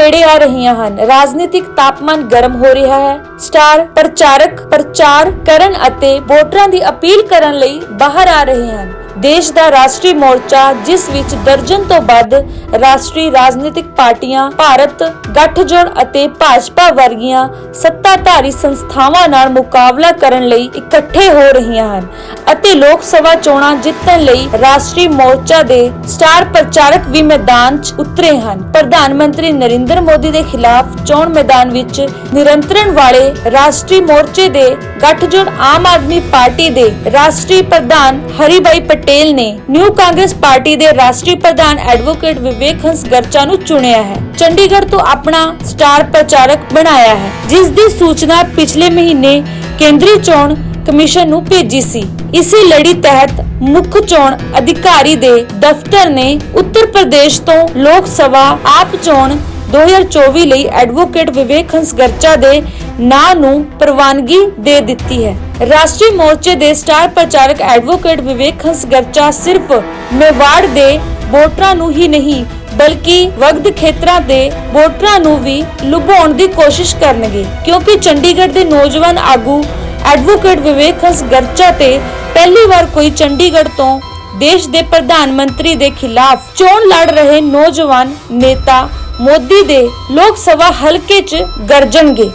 ਨੇੜੇ ਆ ਰਹੀਆਂ ਹਨ। ਰਾਜਨੀਤਿਕ ਤਾਪਮਾਨ ਗਰਮ ਹੋ ਰਿਹਾ ਹੈ। ਸਟਾਰ ਪ੍ਰਚਾਰਕ ਪ੍ਰਚਾਰ ਕਰਨ ਅਤੇ ਵੋਟਰਾਂ ਦੀ ਅਪੀਲ ਕਰਨ ਲਈ ਬਾਹਰ ਆ ਰਹੇ ਹਨ। ਦੇਸ਼ ਦਾ ਰਾਸ਼ਟਰੀ ਮੋਰਚਾ, ਜਿਸ ਵਿੱਚ ਦਰਜਨ ਤੋਂ ਵੱਧ ਰਾਸ਼ਟਰੀ ਰਾਜਨੀਤਿਕ ਪਾਰਟੀਆਂ, ਭਾਰਤ ਗੱਠਜੋੜ ਅਤੇ ਭਾਜਪਾ ਵਰਗੀਆਂ ਸੱਤਾਧਾਰੀ ਸੰਸਥਾਵਾਂ ਨਾਲ ਮੁਕਾਬਲਾ ਕਰਨ ਲਈ ਇਕੱਠੇ ਹੋ ਰਹੀਆਂ ਹਨ ਅਤੇ ਲੋਕ ਸਭਾ ਚੋਣਾਂ ਜਿੱਤਣ ਲਈ ਰਾਸ਼ਟਰੀ ਮੋਰਚਾ ਦੇ ਸਟਾਰ ਪ੍ਰਚਾਰਕ ਵੀ ਮੈਦਾਨ 'ਚ ਉਤਰੇ ਹਨ। ਪ੍ਰਧਾਨ ਮੰਤਰੀ ਨਰਿੰਦਰ ਮੋਦੀ ਦੇ ਖਿਲਾਫ ਚੋਣ ਮੈਦਾਨ ਵਿੱਚ ਨਿਰੰਤਰਣ ਵਾਲੇ ਰਾਸ਼ਟਰੀ ਮੋਰਚੇ ਦੇ ਗੱਠਜੋੜ ਆਮ ਆਦਮੀ ਪਾਰਟੀ ਦੇ ਰਾਸ਼ਟਰੀ ਪ੍ਰਧਾਨ ਹਰੀਭਾਈ ਪਟੇਲ ਨੇ ਨਿਊ ਕਾਂਗਰਸ ਪਾਰਟੀ ਦੇ ਰਾਸ਼ਟਰੀ ਪ੍ਰਧਾਨ ਐਡਵੋਕੇਟ ਵਿਵੇਕ ਹੰਸ ਗਰਚਾ ਨੂੰ ਚੁਣਿਆ ਹੈ। ਚੰਡੀਗੜ੍ਹ ਤੋਂ ਆਪਣਾ ਸਟਾਰ ਪ੍ਰਚਾਰਕ ਬਣਾਇਆ ਹੈ, ਜਿਸ ਦੀ ਸੂਚਨਾ ਪਿਛਲੇ ਮਹੀਨੇ ਕੇਂਦਰੀ ਚੋਣ ਕਮਿਸ਼ਨ ਨੂੰ ਭੇਜੀ ਸੀ। ਇਸੇ ਲੜੀ ਤਹਿਤ ਮੁੱਖ ਚੋਣ ਅਧਿਕਾਰੀ ਦੇ ਦਫ਼ਤਰ ਨੇ ਉੱਤਰ ਪ੍ਰਦੇਸ਼ ਤੋਂ ਲੋਕ ਸਭਾ ਆਪ ਚੋਣ 2024 ਲਈ ਐਡਵੋਕੇਟ ਵਿਵੇਕ ਹੰਸ ਗਰਚਾ ਦੇ ਨਾਂ ਨੂੰ ਪ੍ਰਵਾਨਗੀ ਦੇ ਦਿੱਤੀ ਹੈ। ਰਾਸ਼ਟਰੀ ਮੋਰਚੇ ਦੇ ਸਟਾਰ ਪ੍ਰਚਾਰਕ ਐਡਵੋਕੇਟ ਵਿਵੇਕ ਹੰਸ ਸਿਰਫ ਮੇਵਾੜ ਦੇ ਵੋਟਰਾਂ ਨੂੰ ਹੀ ਨਹੀਂ, ਬਲਕਿ ਵਗਦ ਖੇਤਰਾਂ ਦੇ ਵੋਟਰਾਂ ਨੂੰ ਵੀ ਲੁਭਾਉਣ ਦੀ ਕੋਸ਼ਿਸ਼ ਕਰਨਗੇ। ਕਿਉਂਕਿ ਚੰਡੀਗੜ੍ਹ ਦੇ ਨੌਜਵਾਨ ਆਗੂ ਐਡਵੋਕੇਟ ਵਿਵੇਕ ਹੰਸ ਤੇ ਪਹਿਲੀ ਵਾਰ ਕੋਈ ਚੰਡੀਗੜ੍ਹ ਤੋਂ ਦੇਸ਼ ਦੇ ਪ੍ਰਧਾਨ ਮੰਤਰੀ ਦੇ ਖਿਲਾਫ ਚੋਣ ਲੜ ਰਹੇ ਨੌਜਵਾਨ ਨੇਤਾ ਮੋਦੀ ਦੇ ਲੋਕ ਸਭਾ ਹਲਕੇ 'ਚ ਗਰਜਣਗੇ।